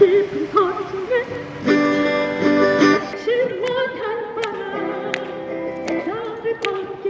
깊은 서리 중에 실못한 바람 나를 번개